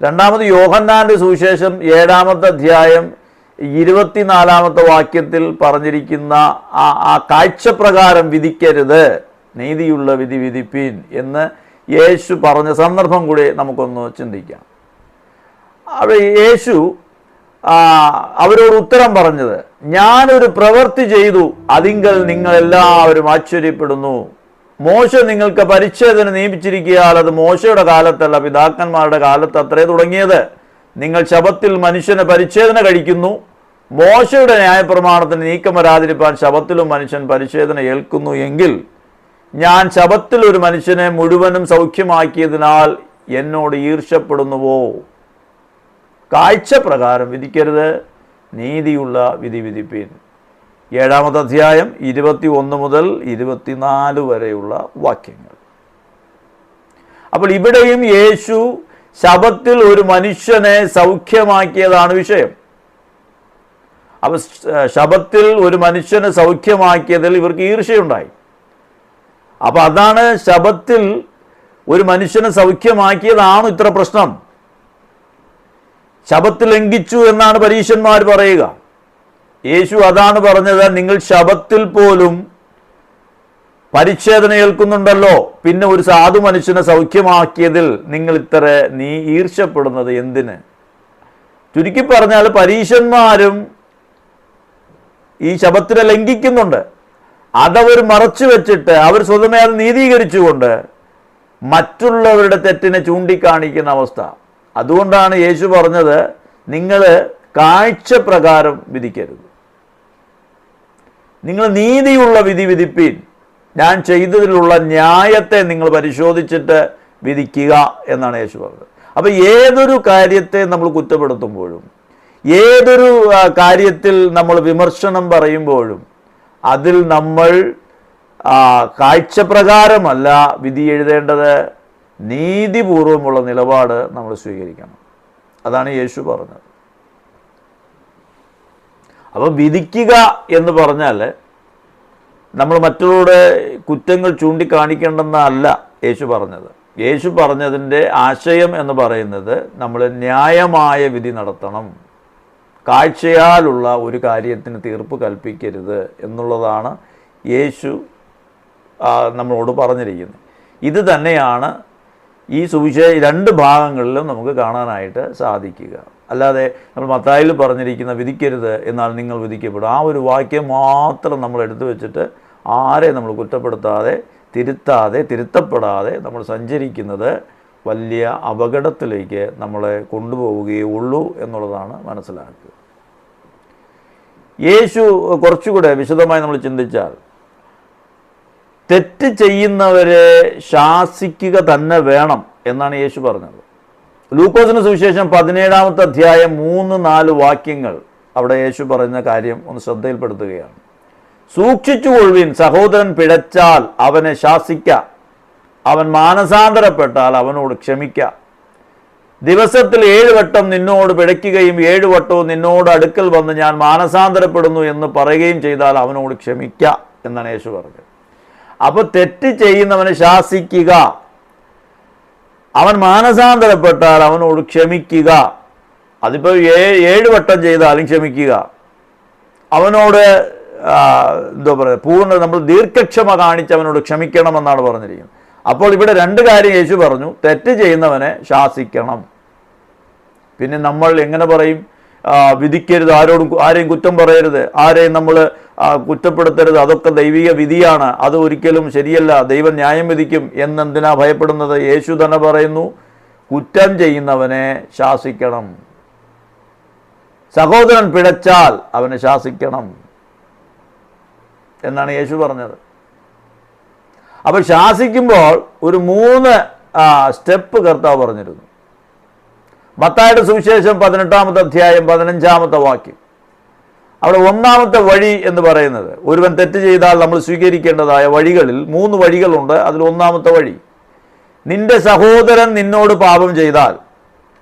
രണ്ടാമത് യോഹന്നാന്റെ സുവിശേഷം ഏഴാമത്തെ അധ്യായം ഇരുപത്തിനാലാമത്തെ വാക്യത്തിൽ പറഞ്ഞിരിക്കുന്ന ആ ആ കാഴ്ചപ്രകാരം വിധിക്കരുത് നീതിയുള്ള വിധി വിധിപ്പീൻ എന്ന് യേശു പറഞ്ഞ സന്ദർഭം കൂടി നമുക്കൊന്ന് ചിന്തിക്കാം. അവിടെ യേശു അവരോട് ഉത്തരം പറഞ്ഞത് ഞാനൊരു പ്രവൃത്തി ചെയ്തു അതിങ്കൽ നിങ്ങൾ എല്ലാവരും ആശ്ചര്യപ്പെടുന്നു. മോശ നിങ്ങൾക്ക് പരിച്ഛേദന നിയമിച്ചിരിക്കുകയാൽ അത് മോശയുടെ കാലത്തല്ല പിതാക്കന്മാരുടെ കാലത്ത് അത്രേ തുടങ്ങിയത്. നിങ്ങൾ ശബത്തിൽ മനുഷ്യനെ പരിച്ഛേദന കഴിക്കുന്നു. മോശയുടെ ന്യായപ്രമാണത്തിന് നീക്കം വരാതിരിപ്പാൻ ശബത്തിലും മനുഷ്യൻ പരിച്ഛേദന ഏൽക്കുന്നു എങ്കിൽ ഞാൻ ശബത്തിൽ ഒരു മനുഷ്യനെ മുഴുവനും സൗഖ്യമാക്കിയതിനാൽ എന്നോട് ഈർഷ്യപ്പെടുന്നുവോ? കാഴ്ച പ്രകാരം വിധിക്കരുത്. നീതിയുള്ള വിധി വിധിപ്പീൻ. ഏഴാമത്തെ അധ്യായം ഇരുപത്തി ഒന്ന് മുതൽ ഇരുപത്തിനാല് വരെയുള്ള വാക്യങ്ങൾ. അപ്പോൾ ഇവിടെയും യേശു ശബത്തിൽ ഒരു മനുഷ്യനെ സൗഖ്യമാക്കിയതാണ് വിഷയം. അപ്പോൾ ശബത്തിൽ ഒരു മനുഷ്യനെ സൗഖ്യമാക്കിയതിൽ ഇവർക്ക് ഈർഷയുണ്ടായി അപ്പോൾ അതാണ് ശബത്തിൽ ഒരു മനുഷ്യനെ സൗഖ്യമാക്കിയതാണ് ഇത്ര പ്രശ്നം. ശബത്ത് ലംഘിച്ചു എന്നാണ് പരീശന്മാർ പറയുക. യേശു അതാണ് പറഞ്ഞത് നിങ്ങൾ ശബത്തിൽ പോലും പരിച്ഛേദന ഏൽക്കുന്നുണ്ടല്ലോ പിന്നെ ഒരു സാധു മനുഷ്യനെ സൗഖ്യമാക്കിയതിൽ നിങ്ങൾ ഇത്ര നീ ഈർഷ്യപ്പെടുന്നത് എന്തിന്? ചുരുക്കി പറഞ്ഞാൽ പരീശന്മാരും ഈ ശബത്തിനെ ലംഘിക്കുന്നുണ്ട്. അതവർ മറച്ചു വെച്ചിട്ട് അവർ സ്വതമേ അത് നീതീകരിച്ചുകൊണ്ട് മറ്റുള്ളവരുടെ തെറ്റിനെ ചൂണ്ടിക്കാണിക്കുന്ന അവസ്ഥ. അതുകൊണ്ടാണ് യേശു പറഞ്ഞത് നിങ്ങൾ കാഴ്ച പ്രകാരം വിധിക്കരുത്. നിങ്ങൾ നീതിയുള്ള വിധി വിധിപ്പീൻ. ഞാൻ ചെയ്തതിലുള്ള ന്യായത്തെ നിങ്ങൾ പരിശോധിച്ചിട്ട് വിധിക്കുക എന്നാണ് യേശു പറഞ്ഞത്. അപ്പോൾ ഏതൊരു കാര്യത്തെ നമ്മൾ കുറ്റപ്പെടുത്തുമ്പോഴും ഏതൊരു കാര്യത്തിൽ നമ്മൾ വിമർശനം പറയുമ്പോഴും അതിൽ നമ്മൾ കാഴ്ചപ്രകാരമല്ല വിധി എഴുതേണ്ടത്. നീതിപൂർവമുള്ള നിലപാട് നമ്മൾ സ്വീകരിക്കണം. അതാണ് യേശു പറഞ്ഞത്. അപ്പോൾ വിധിക്കുക എന്ന് പറഞ്ഞാൽ നമ്മൾ മറ്റുള്ളവരുടെ കുറ്റങ്ങൾ ചൂണ്ടിക്കാണിക്കേണ്ടെന്നല്ല യേശു പറഞ്ഞത്. യേശു പറഞ്ഞതിന്റെ ആശയം എന്ന് പറയുന്നത് നമ്മൾ ന്യായമായ വിധി നടത്തണം. കാഴ്ചയാലുള്ള ഒരു കാര്യത്തിന് തീർപ്പ് കൽപ്പിക്കരുത് എന്നുള്ളതാണ് യേശു നമ്മളോട് പറഞ്ഞിരിക്കുന്നത്. ഇത് തന്നെയാണ് ഈ സുവിശേഷ രണ്ട് ഭാഗങ്ങളിലും നമുക്ക് കാണാനായിട്ട് സാധിക്കുക. അല്ലാതെ നമ്മൾ മത്തായിൽ പറഞ്ഞിരിക്കുന്ന വിധിക്കരുത് എന്നാൽ നിങ്ങൾ വിധിക്കപ്പെടും ആ ഒരു വാക്യം മാത്രം നമ്മൾ എടുത്തു വെച്ചിട്ട് ആരെ നമ്മൾ കുറ്റപ്പെടുത്താതെ തിരുത്താതെ തിരുത്തപ്പെടാതെ നമ്മൾ സഞ്ചരിക്കുന്നത് വലിയ അപകടത്തിലേക്ക് നമ്മളെ കൊണ്ടുപോവുകയേ ഉള്ളൂ എന്നുള്ളതാണ് മനസ്സിലാക്കുക. യേശു കുറച്ചുകൂടെ വിശദമായി നമ്മൾ ചിന്തിച്ചാൽ തെറ്റ് ചെയ്യുന്നവരെ ശാസിക്കുക തന്നെ വേണം എന്നാണ് യേശു പറഞ്ഞത്. ലൂക്കോസിന് സുവിശേഷം പതിനേഴാമത്തെ അധ്യായം മൂന്ന് നാല് വാക്യങ്ങൾ അവിടെ യേശു പറയുന്ന കാര്യം ഒന്ന് ശ്രദ്ധയിൽപ്പെടുത്തുകയാണ്. സൂക്ഷിച്ചുകൊള്ളുവിൻ സഹോദരൻ പിഴച്ചാൽ അവനെ ശാസിക്ക. അവൻ മാനസാന്തരപ്പെട്ടാൽ അവനോട് ക്ഷമിക്ക. ദിവസത്തിൽ ഏഴ് വട്ടം നിന്നോട് പിഴയ്ക്കുകയും ഏഴ് വട്ടവും നിന്നോട് അടുക്കൽ വന്ന് ഞാൻ മാനസാന്തരപ്പെടുന്നു എന്ന് പറയുകയും ചെയ്താൽ അവനോട് ക്ഷമിക്ക എന്നാണ് യേശു പറഞ്ഞത്. അപ്പോൾ തെറ്റ് ചെയ്യുന്നവനെ ശാസിക്കുക അവൻ മാനസാന്തരപ്പെട്ടാൽ അവനോട് ക്ഷമിക്കുക. അതിപ്പോൾ ഏഴ് വട്ടം ചെയ്താലും ക്ഷമിക്കുക. അവനോട് എന്തോ പറയുക പൂർണ നമ്മൾ ദീർഘക്ഷമ കാണിച്ച് അവനോട് ക്ഷമിക്കണമെന്നാണ് പറഞ്ഞിരിക്കുന്നത്. അപ്പോൾ ഇവിടെ രണ്ട് കാര്യം യേശു പറഞ്ഞു. തെറ്റ് ചെയ്യുന്നവനെ ശാസിക്കണം. പിന്നെ നമ്മൾ എങ്ങനെ പറയും? വിധിക്കരുത് ആരോടും ആരെയും കുറ്റം പറയരുത്. ആരെയും നമ്മൾ കുറ്റപ്പെടുത്തരുത്. അതൊക്കെ ദൈവിക വിധിയാണ്. അത് ഒരിക്കലും ശരിയല്ല. ദൈവം ന്യായം വിധിക്കും എന്നെന്തിനാ ഭയപ്പെടുന്നത്? യേശു തന്നെ പറയുന്നു കുറ്റം ചെയ്യുന്നവനെ ശാസിക്കണം. സഹോദരൻ പിഴച്ചാൽ അവനെ ശാസിക്കണം. എന്നാണ് യേശു പറഞ്ഞത്. അപ്പോൾ ശാസിക്കുമ്പോൾ ഒരു മൂന്ന് സ്റ്റെപ്പ് കർത്താവ് പറഞ്ഞിരുന്നു. മത്തായുടെ സുവിശേഷം പതിനെട്ടാമത്തെ അധ്യായം പതിനഞ്ചാമത്തെ വാക്യം. അവിടെ ഒന്നാമത്തെ വഴി എന്ന് പറയുന്നത്. ഒരുവൻ തെറ്റ് ചെയ്താൽ നമ്മൾ സ്വീകരിക്കേണ്ടതായ വഴികളിൽ മൂന്ന് വഴികളുണ്ട്. അതിൽ ഒന്നാമത്തെ വഴി നിന്റെ സഹോദരൻ നിന്നോട് പാപം ചെയ്താൽ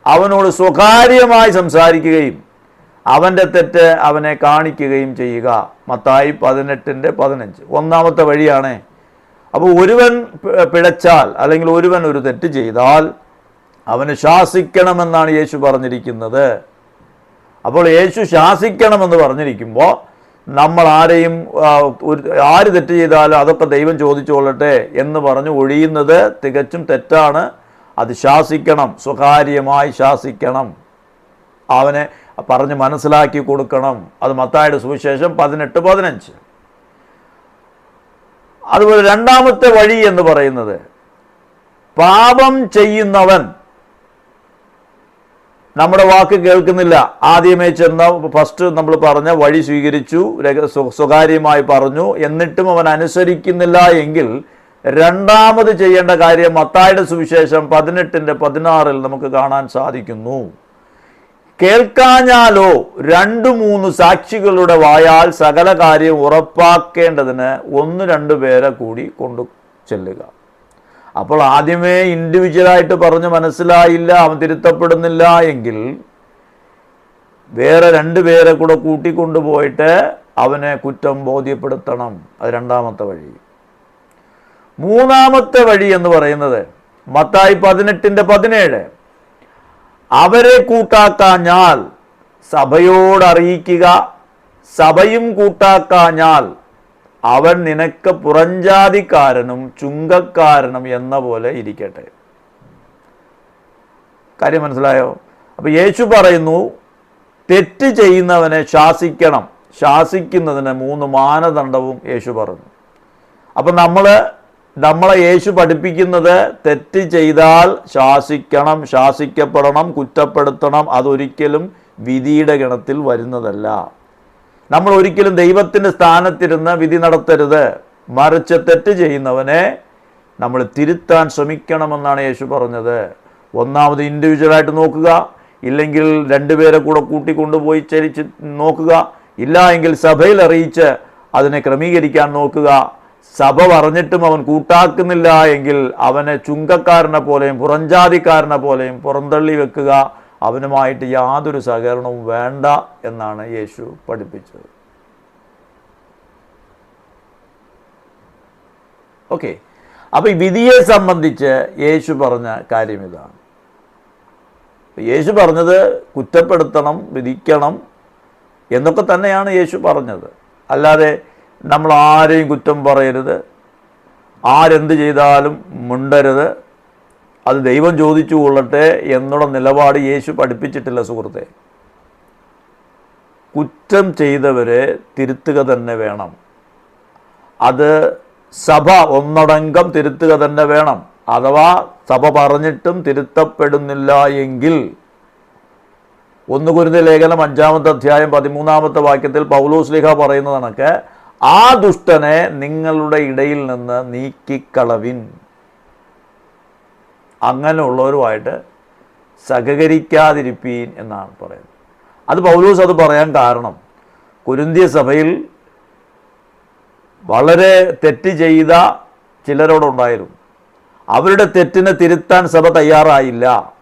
അവനോട് സ്വകാര്യമായി സംസാരിക്കുകയും അവന്റെ തെറ്റ് അവനെ കാണിക്കുകയും ചെയ്യുക. മത്തായി പതിനെട്ടിന്റെ പതിനഞ്ച്. ഒന്നാമത്തെ വഴിയാണ് അപ്പോൾ ഒരുവൻ പിഴച്ചാൽ അല്ലെങ്കിൽ ഒരുവൻ ഒരു തെറ്റ് ചെയ്താൽ അവന് ശാസിക്കണമെന്നാണ് യേശു പറഞ്ഞിരിക്കുന്നത്. അപ്പോൾ യേശു ശാസിക്കണമെന്ന് പറഞ്ഞിരിക്കുമ്പോൾ നമ്മൾ ആരെയും ആര് തെറ്റ് ചെയ്താലും അതൊക്കെ ദൈവം ചോദിച്ചുകൊള്ളട്ടെ എന്ന് പറഞ്ഞ് ഒഴിയുന്നത് തികച്ചും തെറ്റാണ്. അത് ശാസിക്കണം സ്വകാര്യമായി ശാസിക്കണം. അവനെ പറഞ്ഞ് മനസ്സിലാക്കി കൊടുക്കണം. അത് മത്തായുടെ സുവിശേഷം പതിനെട്ട് പതിനഞ്ച്. അതുപോലെ രണ്ടാമത്തെ വഴി എന്ന് പറയുന്നത് പാപം ചെയ്യുന്നവൻ നമ്മുടെ വാക്ക് കേൾക്കുന്നില്ല. ആദ്യമേ ചെന്ന ഫസ്റ്റ് നമ്മൾ പറഞ്ഞ വഴി സ്വീകരിച്ചു സ്വകാര്യമായി പറഞ്ഞു. എന്നിട്ടും അവൻ അനുസരിക്കുന്നില്ല എങ്കിൽ രണ്ടാമത് ചെയ്യേണ്ട കാര്യം മത്തായുടെ സുവിശേഷം പതിനെട്ടിന്റെ പതിനാറിൽ നമുക്ക് കാണാൻ സാധിക്കുന്നു. കേൾക്കാഞ്ഞാലോ രണ്ടു മൂന്ന് സാക്ഷികളുടെ വായാൽ സകല കാര്യം ഉറപ്പാക്കേണ്ടതിന് ഒന്ന് രണ്ടു പേരെ കൂടി കൊണ്ടു ചെല്ലുക. അപ്പോൾ ആദ്യമേ ഇൻഡിവിജ്വലായിട്ട് പറഞ്ഞ് മനസ്സിലായില്ല അവൻ തിരുത്തപ്പെടുന്നില്ല എങ്കിൽ വേറെ രണ്ട് പേരെ കൂടെ കൂട്ടിക്കൊണ്ടുപോയിട്ട് അവനെ കുറ്റം ബോധ്യപ്പെടുത്തണം. അത് രണ്ടാമത്തെ വഴി. മൂന്നാമത്തെ വഴി എന്ന് പറയുന്നത് മത്തായി പതിനെട്ടിന്റെ പതിനേഴ്. അവരെ കൂട്ടാക്കാഞ്ഞാൽ സഭയോട് അറിയിക്കുക സഭയും കൂട്ടാക്കാഞ്ഞാൽ അവൻ നിനക്ക് പുറഞ്ചാതിക്കാരനും ചുങ്കക്കാരനും എന്ന പോലെ ഇരിക്കട്ടെ. കാര്യം മനസ്സിലായോ? അപ്പൊ യേശു പറയുന്നു തെറ്റ് ചെയ്യുന്നവനെ ശാസിക്കണം. ശാസിക്കുന്നതിന് മൂന്ന് മാനദണ്ഡവും യേശു പറഞ്ഞു. അപ്പം നമ്മൾ നമ്മളെ യേശു പഠിപ്പിക്കുന്നത് തെറ്റ് ചെയ്താൽ ശാസിക്കണം ശാസിക്കപ്പെടണം കുറ്റപ്പെടുത്തണം അതൊരിക്കലും വിധിയുടെ ഗണത്തിൽ വരുന്നതല്ല. നമ്മൾ ഒരിക്കലും ദൈവത്തിന്റെ സ്ഥാനത്തിരുന്ന് വിധി നടത്തരുത്. മറിച്ച് തെറ്റ് ചെയ്യുന്നവനെ നമ്മൾ തിരുത്താൻ ശ്രമിക്കണമെന്നാണ് യേശു പറഞ്ഞത്. ഒന്നാമത് ഇൻഡിവിജ്വലായിട്ട് നോക്കുക. ഇല്ലെങ്കിൽ രണ്ടുപേരെ കൂടെ കൂട്ടിക്കൊണ്ടുപോയി ചരിച്ച് നോക്കുക. ഇല്ല എങ്കിൽ സഭയിൽ അറിയിച്ച് അതിനെ ക്രമീകരിക്കാൻ നോക്കുക. സഭ പറഞ്ഞിട്ടും അവൻ കൂട്ടാക്കുന്നില്ല എങ്കിൽ അവനെ ചുങ്കക്കാരനെ പോലെയും പുറഞ്ചാതിക്കാരനെ പോലെയും പുറന്തള്ളി വെക്കുക. അവനുമായിട്ട് യാതൊരു സഹകരണവും വേണ്ട എന്നാണ് യേശു പഠിപ്പിച്ചത്. ഓക്കെ. അപ്പോൾ ഈ വിധിയെ സംബന്ധിച്ച് യേശു പറഞ്ഞ കാര്യം ഇതാണ്. യേശു പറഞ്ഞത് കുറ്റപ്പെടുത്തണം വിധിക്കണം എന്നൊക്കെ തന്നെയാണ് യേശു പറഞ്ഞത്. അല്ലാതെ നമ്മൾ ആരെയും കുറ്റം പറയരുത്. ആരെന്ത് ചെയ്താലും മുണ്ടരുത്. അത് ദൈവം ചോദിച്ചു കൊള്ളട്ടെ എന്നുള്ള നിലപാട് യേശു പഠിപ്പിച്ചിട്ടില്ല സുഹൃത്തെ. കുറ്റം ചെയ്തവരെ തിരുത്തുക തന്നെ വേണം. അത് സഭ ഒന്നടങ്കം തിരുത്തുക തന്നെ വേണം. അഥവാ സഭ പറഞ്ഞിട്ടും തിരുത്തപ്പെടുന്നില്ല എങ്കിൽ ഒന്ന് കുരുന്ന ലേഖനം അഞ്ചാമത്തെ അധ്യായം പതിമൂന്നാമത്തെ വാക്യത്തിൽ പൗലോസ് ലിഹ പറയുന്നത് കണക്ക് ആ ദുഷ്ടനെ നിങ്ങളുടെ ഇടയിൽ നിന്ന് നീക്കിക്കളവിൻ. അങ്ങനെയുള്ളവരുമായിട്ട് സഹകരിക്കാതിരിപ്പീൻ എന്നാണ് പറയുന്നത്. അത് പൗലൂസ് അത് പറയാൻ കാരണം കുരുന്തിയ സഭയിൽ വളരെ തെറ്റ് ചെയ്ത ചിലരോടുണ്ടായിരുന്നു അവരുടെ തെറ്റിനെ തിരുത്താൻ സഭ തയ്യാറായില്ല.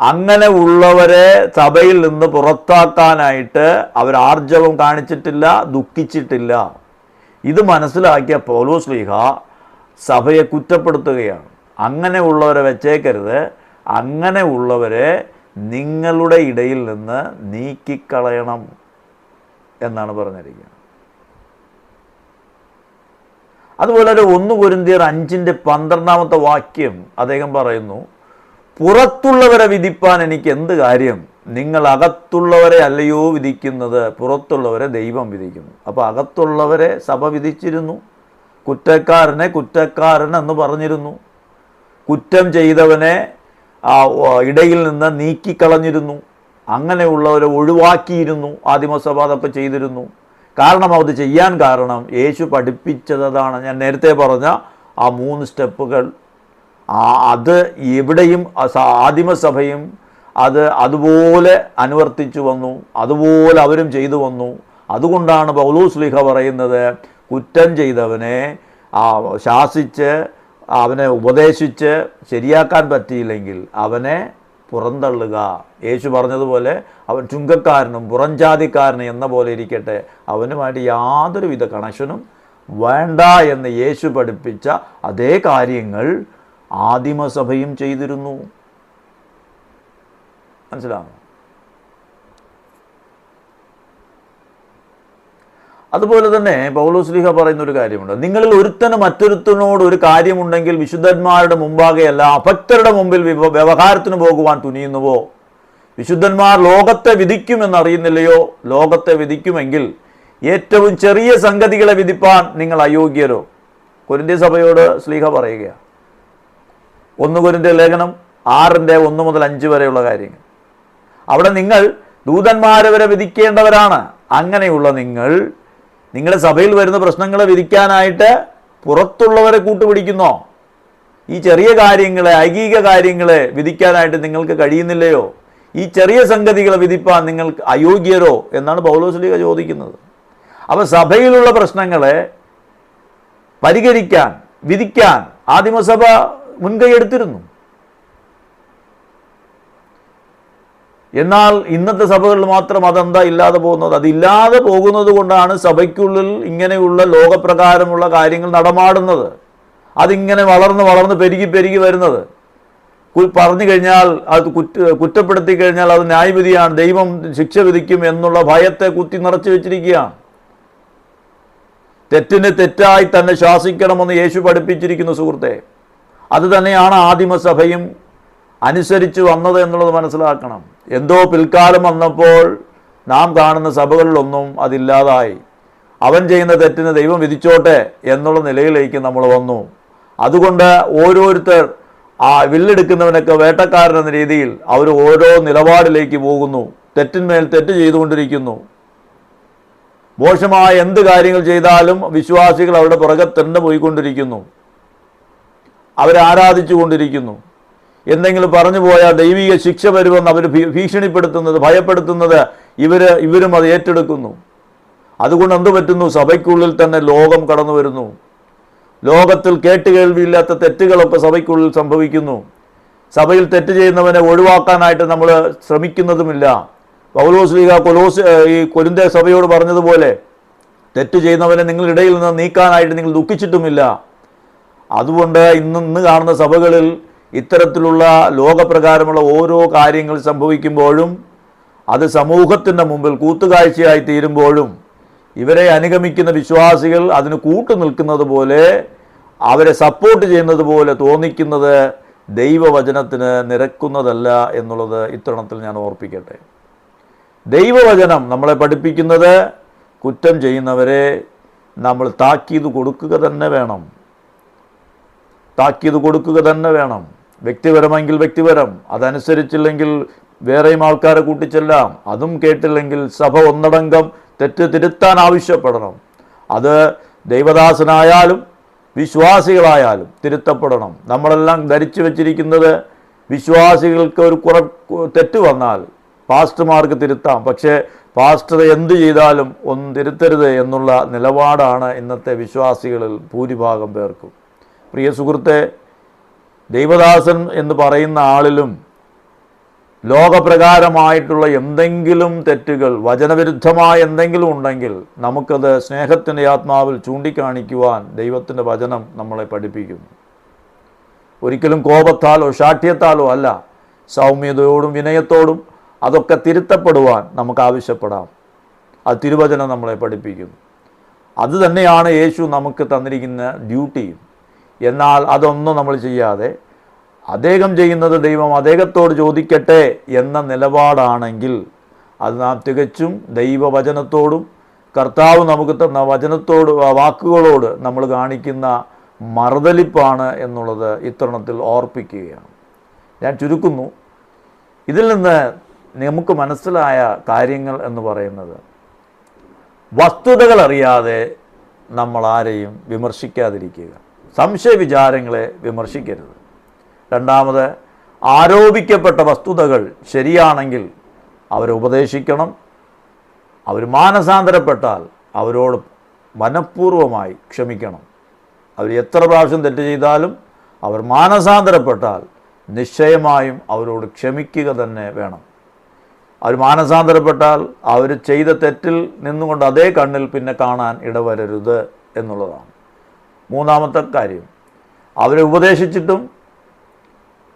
അങ്ങനെ ഉള്ളവരെ സഭയിൽ നിന്ന് പുറത്താക്കാനായിട്ട് അവർ ആർജവം കാണിച്ചിട്ടില്ല ദുഃഖിച്ചിട്ടില്ല. ഇത് മനസ്സിലാക്കിയ പൗലോസ് ലീഹ സഭയെ കുറ്റപ്പെടുത്തുകയാണ്. അങ്ങനെ ഉള്ളവരെ വെച്ചേക്കരുത്. അങ്ങനെ ഉള്ളവരെ നിങ്ങളുടെ ഇടയിൽ നിന്ന് നീക്കിക്കളയണം എന്നാണ് പറഞ്ഞിരിക്കുന്നത്. അതുപോലെ ഒരു ഒന്ന് കുരുന്തിയർ അഞ്ചിന്റെ പന്ത്രണ്ടാമത്തെ വാക്യം അദ്ദേഹം പറയുന്നു പുറത്തുള്ളവരെ വിധിപ്പാൻ എനിക്ക് എന്ത് കാര്യം? നിങ്ങൾ അകത്തുള്ളവരെ അല്ലയോ വിധിക്കുന്നത്? പുറത്തുള്ളവരെ ദൈവം വിധിക്കുന്നു. അപ്പോൾ അകത്തുള്ളവരെ സഭ വിധിച്ചിരുന്നു കുറ്റക്കാരനെ കുറ്റക്കാരൻ എന്ന് പറഞ്ഞിരുന്നു. കുറ്റം ചെയ്തവനെ ഇടയിൽ നിന്ന് നീക്കിക്കളഞ്ഞിരുന്നു. അങ്ങനെയുള്ളവരെ ഒഴിവാക്കിയിരുന്നു. ആദിമസഭ ചെയ്തിരുന്നു. കാരണം അത് ചെയ്യാൻ കാരണം യേശു പഠിപ്പിച്ചതാണ്. ഞാൻ നേരത്തെ പറഞ്ഞ ആ മൂന്ന് സ്റ്റെപ്പുകൾ. അത് എവിടെയും ആദിമസഭയും അത് അതുപോലെ അനുവർത്തിച്ചു വന്നു. അതുപോലെ അവരും ചെയ്തു വന്നു. അതുകൊണ്ടാണ് പൗലൂസ് ലിഹ പറയുന്നത് കുറ്റം ചെയ്തവനെ ശാസിച്ച് അവനെ ഉപദേശിച്ച് ശരിയാക്കാൻ പറ്റിയില്ലെങ്കിൽ അവനെ പുറന്തള്ളുക. യേശു പറഞ്ഞതുപോലെ അവൻ ചുങ്കക്കാരനും പുറംജാതിക്കാരനും എന്ന പോലെ ഇരിക്കട്ടെ. അവനുമായിട്ട് യാതൊരുവിധ കണക്ഷനും വേണ്ട എന്ന് യേശു പഠിപ്പിച്ച അതേ കാര്യങ്ങൾ ആദിമസഭയും ചെയ്തിരുന്നു. മനസ്സിലാകുന്നു അതുപോലെ തന്നെ പൗലോസ്ലിഹ പറയുന്ന ഒരു കാര്യമുണ്ട്. നിങ്ങളിൽ ഒരുത്തന് മറ്റൊരുത്തനോട് ഒരു കാര്യമുണ്ടെങ്കിൽ വിശുദ്ധന്മാരുടെ മുമ്പാകെയല്ല അഭക്തരുടെ മുമ്പിൽ വ്യവഹാരത്തിന് പോകുവാൻ തുനിയുന്നുവോ? വിശുദ്ധന്മാർ ലോകത്തെ വിധിക്കുമെന്നറിയുന്നില്ലയോ? ലോകത്തെ വിധിക്കുമെങ്കിൽ ഏറ്റവും ചെറിയ സംഗതികളെ വിധിപ്പാൻ നിങ്ങൾ അയോഗ്യരോ? കൊരിന്ത്യ സഭയോട് സ്ലീഹ പറയുകയാണ് ഒന്ന് കൊരിന്ത്യ ലേഖനം ആറിന്റെ ഒന്ന് മുതൽ അഞ്ച് വരെയുള്ള കാര്യങ്ങൾ. അവിടെ നിങ്ങൾ ദൂതന്മാരെ വരെ വിധിക്കേണ്ടവരാണ്. അങ്ങനെയുള്ള നിങ്ങൾ നിങ്ങളുടെ സഭയിൽ വരുന്ന പ്രശ്നങ്ങളെ വിധിക്കാനായിട്ട് പുറത്തുള്ളവരെ കൂട്ടുപിടിക്കുന്നോ? ഈ ചെറിയ കാര്യങ്ങളെ ഐകിക കാര്യങ്ങളെ വിധിക്കാനായിട്ട് നിങ്ങൾക്ക് കഴിയുന്നില്ലയോ? ഈ ചെറിയ സംഗതികളെ വിധിപ്പാൻ നിങ്ങൾക്ക് അയോഗ്യരോ? എന്നാണ് പൗലോസ്ലിക ചോദിക്കുന്നത്. അപ്പോൾ സഭയിലുള്ള പ്രശ്നങ്ങളെ പരിഹരിക്കാൻ വിധിക്കാൻ ആദിമസഭ മുൻകൈ എടുത്തിരുന്നു. എന്നാൽ ഇന്നത്തെ സഭകളിൽ മാത്രം അതെന്താ ഇല്ലാതെ പോകുന്നത്? അതില്ലാതെ പോകുന്നത് കൊണ്ടാണ് സഭയ്ക്കുള്ളിൽ ഇങ്ങനെയുള്ള ലോകപ്രകാരമുള്ള കാര്യങ്ങൾ നടമാടുന്നത്. അതിങ്ങനെ വളർന്ന് വളർന്ന് പെരുകി പെരുകി വരുന്നത്. പറഞ്ഞു കഴിഞ്ഞാൽ അത് കുറ്റ കുറ്റപ്പെടുത്തി കഴിഞ്ഞാൽ അത് ന്യായവിധിയാണ്. ദൈവം ശിക്ഷ വിധിക്കും എന്നുള്ള ഭയത്തെ കുത്തി നിറച്ചു വെച്ചിരിക്കുകയാണ്. തെറ്റിനെ തെറ്റായി തന്നെ ശാസിക്കണമെന്ന് യേശു പഠിപ്പിച്ചിരിക്കുന്നു സുഹൃത്തെ. അത് തന്നെയാണ് ആദിമസഭയും അനുസരിച്ച് വന്നത് എന്നുള്ളത് മനസ്സിലാക്കണം. എന്തോ പിൽക്കാലം വന്നപ്പോൾ നാം കാണുന്ന സഭകളിലൊന്നും അതില്ലാതായി. അവൻ ചെയ്യുന്ന തെറ്റിന് ദൈവം വിധിച്ചോട്ടെ എന്നുള്ള നിലയിലേക്ക് നമ്മൾ വന്നു. അതുകൊണ്ട് ഓരോരുത്തർ ആ വില്ലെടുക്കുന്നവനൊക്കെ വേട്ടക്കാരൻ എന്ന രീതിയിൽ അവർ ഓരോ നിലപാടിലേക്ക് പോകുന്നു. തെറ്റിന്മേൽ തെറ്റ് ചെയ്തുകൊണ്ടിരിക്കുന്നു. മോശമായ എന്ത് കാര്യങ്ങൾ ചെയ്താലും വിശ്വാസികൾ അവരുടെ പുറകെ തന്നെ പോയിക്കൊണ്ടിരിക്കുന്നു. അവരാരാധിച്ചു കൊണ്ടിരിക്കുന്നു എന്തെങ്കിലും പറഞ്ഞു പോയാൽ ദൈവിക ശിക്ഷ വരുമെന്ന് അവർ ഭീഷണിപ്പെടുത്തുന്നത് ഭയപ്പെടുത്തുന്നത് ഇവർ ഇവരും അത് ഏറ്റെടുക്കുന്നു. അതുകൊണ്ട് എന്ത് പറ്റുന്നു? സഭയ്ക്കുള്ളിൽ തന്നെ ലോകം കടന്നു വരുന്നു. ലോകത്തിൽ കേട്ടുകേൾവിയില്ലാത്ത തെറ്റുകളൊക്കെ സഭയ്ക്കുള്ളിൽ സംഭവിക്കുന്നു. സഭയിൽ തെറ്റ് ചെയ്യുന്നവനെ ഒഴിവാക്കാനായിട്ട് നമ്മൾ ശ്രമിക്കുന്നതുമില്ല. പൗലോസ് ലീഗ കൊലോസ് ഈ കൊരിന്ത സഭയോട് പറഞ്ഞതുപോലെ തെറ്റ് ചെയ്യുന്നവനെ നിങ്ങളിടയിൽ നിന്ന് നീക്കാനായിട്ട് നിങ്ങൾ ദുഃഖിച്ചിട്ടുമില്ല. അതുകൊണ്ട് ഇന്ന് ഇന്ന് കാണുന്ന സഭകളിൽ ഇത്തരത്തിലുള്ള ലോകപ്രകാരമുള്ള ഓരോ കാര്യങ്ങൾ സംഭവിക്കുമ്പോഴും അത് സമൂഹത്തിന്റെ മുമ്പിൽ കൂത്തുകാഴ്ചയായി തീരുമ്പോഴും ഇവരെ അനുഗമിക്കുന്ന വിശ്വാസികൾ അതിന് കൂട്ടു നിൽക്കുന്നത് പോലെ അവരെ സപ്പോർട്ട് ചെയ്യുന്നത് പോലെ തോന്നിക്കുന്നത് ദൈവവചനത്തിന് നിരക്കുന്നതല്ല എന്നുള്ളത് ഇത്തരണത്തിൽ ഞാൻ ഓർപ്പിക്കട്ടെ. ദൈവവചനം നമ്മളെ പഠിപ്പിക്കുന്നത് കുറ്റം ചെയ്യുന്നവരെ നമ്മൾ താക്കീത് കൊടുക്കുക തന്നെ വേണം. താക്കീത് കൊടുക്കുക തന്നെ വേണം. വ്യക്തിപരമെങ്കിൽ വ്യക്തിപരം അതനുസരിച്ചില്ലെങ്കിൽ വേറെയും ആൾക്കാരെ കൂട്ടിച്ചെല്ലാം അതും കേട്ടില്ലെങ്കിൽ സഭ ഒന്നടങ്കം തെറ്റ് തിരുത്താൻ ആവശ്യപ്പെടണം. അത് ദൈവദാസനായാലും വിശ്വാസികളായാലും തിരുത്തപ്പെടണം. നമ്മളെല്ലാം ധരിച്ചു വച്ചിരിക്കുന്നത് വിശ്വാസികൾക്ക് ഒരു കുറ തെറ്റ് വന്നാൽ പാസ്റ്റർമാർക്ക് തിരുത്താം. പക്ഷേ പാസ്റ്റർ എന്ത് ചെയ്താലും ഒന്നും തിരുത്തരുത് എന്നുള്ള നിലപാടാണ് ഇന്നത്തെ വിശ്വാസികളിൽ ഭൂരിഭാഗം പേർക്കും. പ്രിയ സുഹൃത്തെ ദൈവദാസൻ എന്ന് പറയുന്ന ആളിലും ലോകപ്രകാരമായിട്ടുള്ള എന്തെങ്കിലും തെറ്റുകൾ വചനവിരുദ്ധമായ എന്തെങ്കിലും ഉണ്ടെങ്കിൽ നമുക്കത് സ്നേഹത്തിന്റെ ആത്മാവിൽ ചൂണ്ടിക്കാണിക്കുവാൻ ദൈവത്തിന്റെ വചനം നമ്മളെ പഠിപ്പിക്കുന്നു. ഒരിക്കലും കോപത്താലോ ശാഠ്യത്താലോ അല്ല സൗമ്യതയോടും വിനയത്തോടും അതൊക്കെ തിരുത്തപ്പെടുവാൻ നമുക്ക് ആവശ്യപ്പെടാം. അത് തിരുവചനം നമ്മളെ പഠിപ്പിക്കുന്നു. അതുതന്നെയാണ് യേശു നമുക്ക് തന്നിരിക്കുന്ന ഡ്യൂട്ടിയും. എന്നാൽ അതൊന്നും നമ്മൾ ചെയ്യാതെ അദ്ദേഹം ചെയ്യുന്നത് ദൈവം അദ്ദേഹത്തോട് ചോദിക്കട്ടെ എന്ന നിലപാടാണെങ്കിൽ അത് നാം തികച്ചും ദൈവവചനത്തോടും കർത്താവ് നമുക്ക് തന്ന വചനത്തോട് വാക്കുകളോട് നമ്മൾ കാണിക്കുന്ന മറുതലിപ്പാണ് എന്നുള്ളത് ഇത്തരണത്തിൽ ഓർപ്പിക്കുകയാണ്. ഞാൻ ചുരുക്കുന്നു. ഇതിൽ നിന്ന് നമുക്ക് മനസ്സിലായ കാര്യങ്ങൾ എന്ന് പറയുന്നത് വസ്തുതകൾ അറിയാതെ നമ്മൾ ആരെയും വിമർശിക്കാതിരിക്കുക. സംശയ വിചാരങ്ങളെ വിമർശിക്കരുത്. രണ്ടാമത് ആരോപിക്കപ്പെട്ട വസ്തുതകൾ ശരിയാണെങ്കിൽ അവരെ ഉപദേശിക്കണം. അവർ മാനസാന്തരപ്പെട്ടാൽ അവരോട് മനഃപൂർവമായി ക്ഷമിക്കണം. അവർ എത്ര പ്രാവശ്യം തെറ്റ് ചെയ്താലും അവർ മാനസാന്തരപ്പെട്ടാൽ നിശ്ചയമായും അവരോട് ക്ഷമിക്കുക തന്നെ വേണം. അവർ മാനസാന്തരപ്പെട്ടാൽ അവർ ചെയ്ത തെറ്റിൽ നിന്നുകൊണ്ട് അതേ കണ്ണിൽ പിന്നെ കാണാൻ ഇടവരരുത് എന്നുള്ളതാണ്. മൂന്നാമത്തെ കാര്യം. അവരെ ഉപദേശിച്ചിട്ടും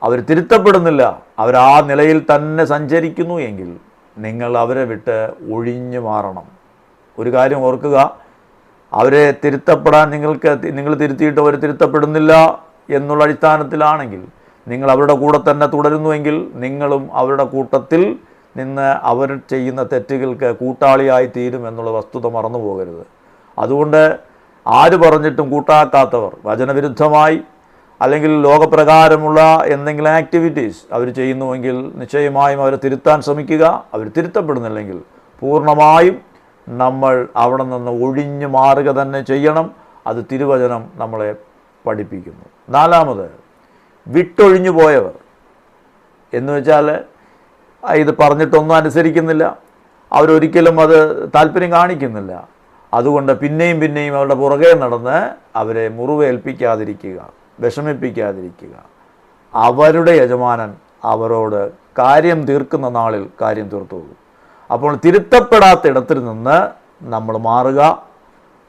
അവർ തിരുത്തപ്പെടുന്നില്ല. അവർ ആ നിലയിൽ തന്നെ സഞ്ചരിക്കുന്നു എങ്കിൽ നിങ്ങൾ അവരെ വിട്ട് ഒഴിഞ്ഞു മാറണം. ഒരു കാര്യം ഓർക്കുക അവരെ തിരുത്തപ്പെടാൻ നിങ്ങൾക്ക് നിങ്ങൾ തിരുത്തിയിട്ട് അവർ തിരുത്തപ്പെടുന്നില്ല എന്നുള്ള അടിസ്ഥാനത്തിലാണെങ്കിൽ നിങ്ങൾ അവരുടെ കൂടെ തന്നെ തുടരുന്നുവെങ്കിൽ നിങ്ങളും അവരുടെ കൂട്ടത്തിൽ നിന്ന് അവർ ചെയ്യുന്ന തെറ്റുകൾക്ക് കൂട്ടാളിയായി തീരും എന്നുള്ള വസ്തുത മറന്നു പോകരുത് അതുകൊണ്ട് ആര് പറഞ്ഞിട്ടും കൂട്ടാക്കാത്തവർ. വചനവിരുദ്ധമായി അല്ലെങ്കിൽ ലോകപ്രകാരമുള്ള എന്തെങ്കിലും ആക്ടിവിറ്റീസ് അവർ ചെയ്യുന്നുവെങ്കിൽ നിശ്ചയമായും അവരെ തിരുത്താൻ ശ്രമിക്കുക. അവർ തിരുത്തപ്പെടുന്നില്ലെങ്കിൽ പൂർണമായും നമ്മൾ അവിടെ നിന്ന് ഒഴിഞ്ഞു മാറുക തന്നെ ചെയ്യണം. അത് തിരുവചനം നമ്മളെ പഠിപ്പിക്കുന്നു. നാലാമത് വിട്ടൊഴിഞ്ഞു പോയവർ. എന്ന് വെച്ചാൽ ഇത് പറഞ്ഞിട്ടൊന്നും അനുസരിക്കുന്നില്ല. അവരൊരിക്കലും അത് താല്പര്യം കാണിക്കുന്നില്ല. അതുകൊണ്ട് പിന്നെയും പിന്നെയും അവരുടെ പുറകെ നടന്ന് അവരെ മുറിവേൽപ്പിക്കാതിരിക്കുക വിഷമിപ്പിക്കാതിരിക്കുക. അവരുടെ യജമാനൻ അവരോട് കാര്യം തീർക്കുന്ന നാളിൽ കാര്യം തീർത്തോളൂ. അപ്പോൾ തിരുത്തപ്പെടാത്ത ഇടത്തിൽ നിന്ന് നമ്മൾ മാറുക.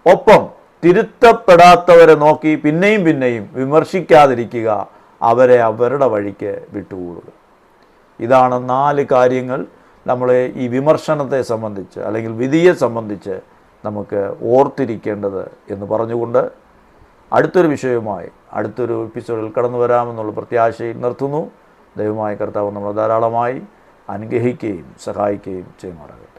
ഒപ്പം തിരുത്തപ്പെടാത്തവരെ നോക്കി പിന്നെയും പിന്നെയും വിമർശിക്കാതിരിക്കുക. അവരെ അവരുടെ വഴിക്ക് വിട്ടുകൂടുക. ഇതാണ് നാല് കാര്യങ്ങൾ നമ്മളെ ഈ വിമർശനത്തെ സംബന്ധിച്ച് അല്ലെങ്കിൽ വിധിയെ സംബന്ധിച്ച് നമുക്ക് ഓർത്തിരിക്കേണ്ടത് എന്ന് പറഞ്ഞുകൊണ്ട് അടുത്തൊരു വിഷയവുമായി അടുത്തൊരു എപ്പിസോഡിൽ കടന്നു വരാമെന്നുള്ള പ്രത്യാശയിൽ നിർത്തുന്നു. ദൈവമായ കർത്താവ് നമ്മളെ ധാരാളമായി അനുഗ്രഹിക്കുകയും സഹായിക്കുകയും ചെയ്യുമാറാകട്ടെ.